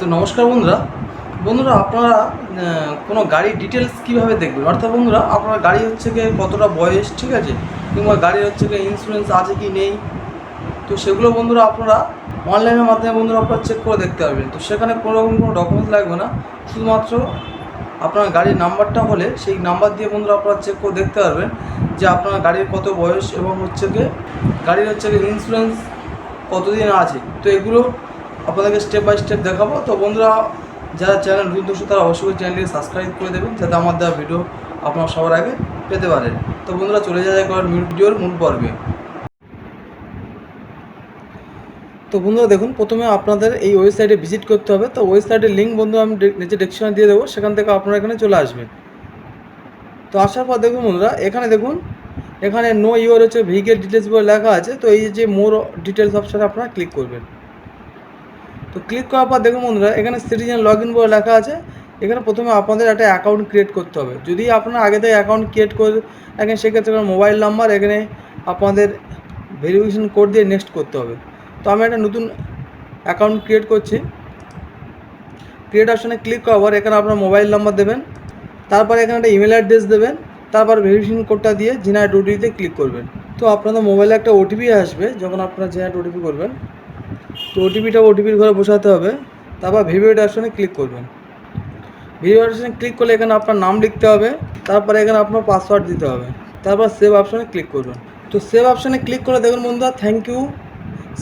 তো নমস্কার বন্ধুরা। বন্ধুরা, আপনারা কোনো গাড়ির ডিটেলস কীভাবে দেখবেন? অর্থাৎ বন্ধুরা, আপনার গাড়ি হচ্ছে গিয়ে কতটা বয়স, ঠিক আছে? কিংবা গাড়ির হচ্ছে গিয়ে ইন্স্যুরেন্স আছে কি নেই? তো সেগুলো বন্ধুরা আপনারা অনলাইনের মাধ্যমে বন্ধুরা আপনারা চেক করে দেখতে পারবেন। তো সেখানে কোনো রকম কোনো ডকুমেন্টস লাগবে না। শুধুমাত্র আপনার গাড়ির নাম্বারটা হলে সেই নাম্বার দিয়ে বন্ধুরা আপনারা চেক করে দেখতে পারবেন যে আপনার গাড়ির কত বয়স এবং হচ্ছে গিয়ে গাড়ির হচ্ছে গিয়ে ইন্স্যুরেন্স কতদিন আছে। তো এগুলো আপনাদেরকে স্টেপ বাই স্টেপ দেখাবো। তো বন্ধুরা, যারা চ্যানেল নতুন দর্শক, তারা অবশ্যই চ্যানেলটিকে সাবস্ক্রাইব করে দেবেন, যাতে আমার দেওয়া ভিডিও আপনারা সবার আগে পেতে পারেন। তো বন্ধুরা, চলে যাওয়া যাক ভিডিওর মূল পর্বে। তো বন্ধুরা, দেখুন, প্রথমে আপনাদের এই ওয়েবসাইটে ভিজিট করতে হবে। তো ওয়েবসাইটের লিঙ্ক বন্ধু, আমি নিচে ডেসক্রিপশনে দিয়ে দেবো। সেখান থেকে আপনারা এখানে চলে আসবেন। তো আসার পর দেখুন বন্ধুরা, এখানে দেখুন, এখানে নো ইউর হচ্ছে ভেহিকেল ডিটেলস বলে লেখা আছে। তো এই যে মোর ডিটেলস অপশানে আপনারা ক্লিক করবেন। তো ক্লিক করার পর দেখুন বন্ধুরা, এখানে সিটিজেন লগ ইন বলে লেখা আছে। এখানে প্রথমে আপনাদের একটা অ্যাকাউন্ট ক্রিয়েট করতে হবে। যদি আপনারা আগে থেকে অ্যাকাউন্ট ক্রিয়েট করে রাখেন সেক্ষেত্রে মোবাইল নাম্বার এখানে আপনাদের ভেরিফিকেশন কোড দিয়ে নেক্সট করতে হবে। তো আমি একটা নতুন অ্যাকাউন্ট ক্রিয়েট করছি। ক্রিয়েট অপশানে ক্লিক করার পর এখানে আপনার মোবাইল নাম্বার দেবেন। তারপরে এখানে একটা ইমেল অ্যাড্রেস দেবেন। তারপর ভেরিফিকেশন কোডটা দিয়ে জেনারেট ওটিপিতে ক্লিক করবেন। তো আপনাদের মোবাইলে একটা ওটিপি আসবে, যখন আপনারা জেনারেট ওটিপি করবেন। তো ওটিপিটা ওটিপির ঘরে বসাতে হবে। তারপর ভিভিওড অপশানে ক্লিক করবেন। ভিডিও অপশানে ক্লিক করলে এখানে আপনার নাম লিখতে হবে। তারপরে এখানে আপনার পাসওয়ার্ড দিতে হবে। তারপর সেভ অপশানে ক্লিক করবেন। তো সেভ অপশানে ক্লিক করে দেখুন বন্ধুরা thank you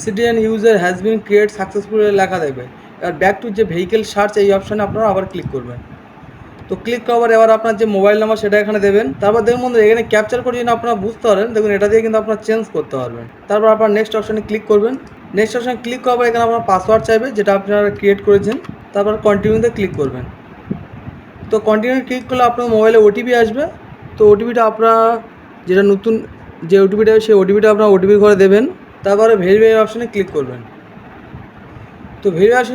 citizen user has been create successful লেখা দেবে আর ব্যাক টু যে ভেহিকেল সার্চ এই অপশানে আপনারা আবার ক্লিক করবেন। তো ক্লিক করার এবার আপনার যে মোবাইল নাম্বার সেটা এখানে দেবেন। তারপর দেখুন বন্ধু এখানে ক্যাপচার করে যদি আপনারা বুঝতে পারেন দেখুন, এটা দিয়ে কিন্তু আপনারা চেঞ্জ করতে পারবেন। তারপর আপনার নেক্সট অপশানে ক্লিক করবেন। নেক্সট অপশানে ক্লিক করার পর এখানে আপনার পাসওয়ার্ড চাইবে, যেটা আপনারা ক্রিয়েট করেছেন। তারপর কন্টিনিউতে ক্লিক করবেন। তো কন্টিনিউ ক্লিক করলে আপনার মোবাইলে ওটিপি আসবে। তো ওটিপিটা আপনারা যেটা নতুন যে ওটিপিটা সেই ওটিপিটা আপনার ওটিপির ঘরে দেবেন। তারপরে ভেরিফাই অপশানে ক্লিক করবেন। তো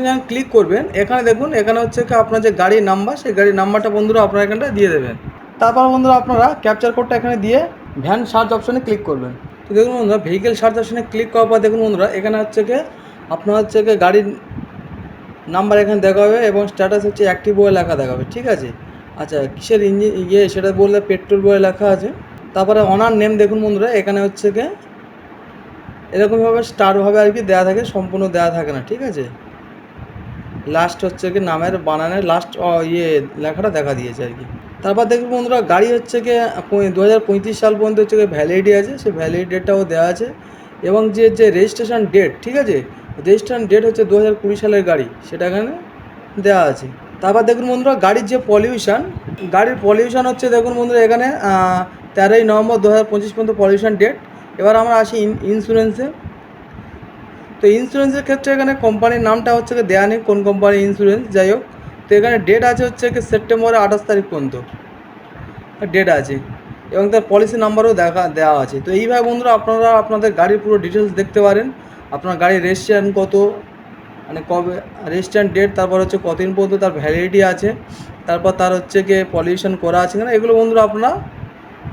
যখন ক্লিক করবেন, এখানে দেখুন, এখানে হচ্ছে আপনার যে গাড়ির নাম্বার সেই গাড়ির নাম্বারটা বন্ধুরা আপনারা এখানটা দিয়ে দেবেন। তারপর বন্ধুরা আপনারা ক্যাপচার কোডটা এখানে দিয়ে ভ্যান সার্চ অপশানে ক্লিক করবেন। তো দেখুন বন্ধুরা ভেহিকেল সার্চ অপশানে ক্লিক করার পর দেখুন বন্ধুরা, এখানে হচ্ছে কি আপনার হচ্ছে কি গাড়ির নাম্বার এখানে দেখা হবে এবং স্ট্যাটাস হচ্ছে অ্যাক্টিভ বলে লেখা দেখাবে ঠিক আছে? আচ্ছা কিসের ইঞ্জিন ইয়ে সেটা বললে পেট্রোল বলে লেখা আছে। তারপরে অনার নেম দেখুন বন্ধুরা, এখানে হচ্ছে কি এরকমভাবে স্টারভাবে আর কি দেওয়া থাকে, সম্পূর্ণ দেওয়া থাকে না, ঠিক আছে? লাস্ট হচ্ছে কি নামের বানানের লাস্ট ইয়ে লেখাটা দেখা দিয়েছে আর কি। তারপর দেখুন বন্ধুরা, গাড়ি হচ্ছে কি দু হাজার পঁয়ত্রিশ সাল পর্যন্ত হচ্ছে কি ভ্যালিডিটি আছে, সেই ভ্যালিডিটি ডেটটাও দেওয়া আছে। এবং যে যে রেজিস্ট্রেশন ডেট ঠিক আছে? রেজিস্ট্রেশন ডেট হচ্ছে দু হাজার কুড়ি সালের গাড়ি, সেটা এখানে দেওয়া আছে। তারপর দেখুন বন্ধুরা, গাড়ির যে পলিউশন গাড়ির পলিউশন হচ্ছে দেখুন বন্ধুরা এখানে তেরোই নভেম্বর দু হাজার পঁচিশ পর্যন্ত পলিউশন ডেট এবার আমরা আসি ইন্স্যুরেন্সে তো ইন্স্যুরেন্সের ক্ষেত্রে এখানে কোম্পানির নামটা হচ্ছে কি দেওয়া নেই, কোন কোম্পানির ইন্স্যুরেন্স যাই হোক। তো এখানে ডেট আছে হচ্ছে কি সেপ্টেম্বরের আঠাশ তারিখ পর্যন্ত। ডেট আছে। এবং তার পলিসি নাম্বারও দেখা, দেওয়া আছে। তো এইভাবে বন্ধুরা, আপনারা আপনাদের গাড়ির পুরো ডিটেলস দেখতে পারেন। আপনার গাড়ির রেজিস্ট্রেশন কত মানে কবে রেজিস্ট্রেশন ডেট তারপর হচ্ছে কতদিন পর্যন্ত তার ভ্যালিডিটি আছে, তারপর তার হচ্ছে কি পলিউশন করা আছে কিনা, এগুলো বন্ধুরা আপনারা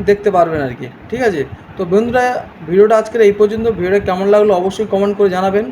দেখতে পারবেন আর কি। ঠিক আছে? তো বন্ধুরা ভিডিওটা আজকের এই পর্যন্ত। ভিডিওটা কেমন লাগল অবশ্যই কমেন্ট করে জানাবেন।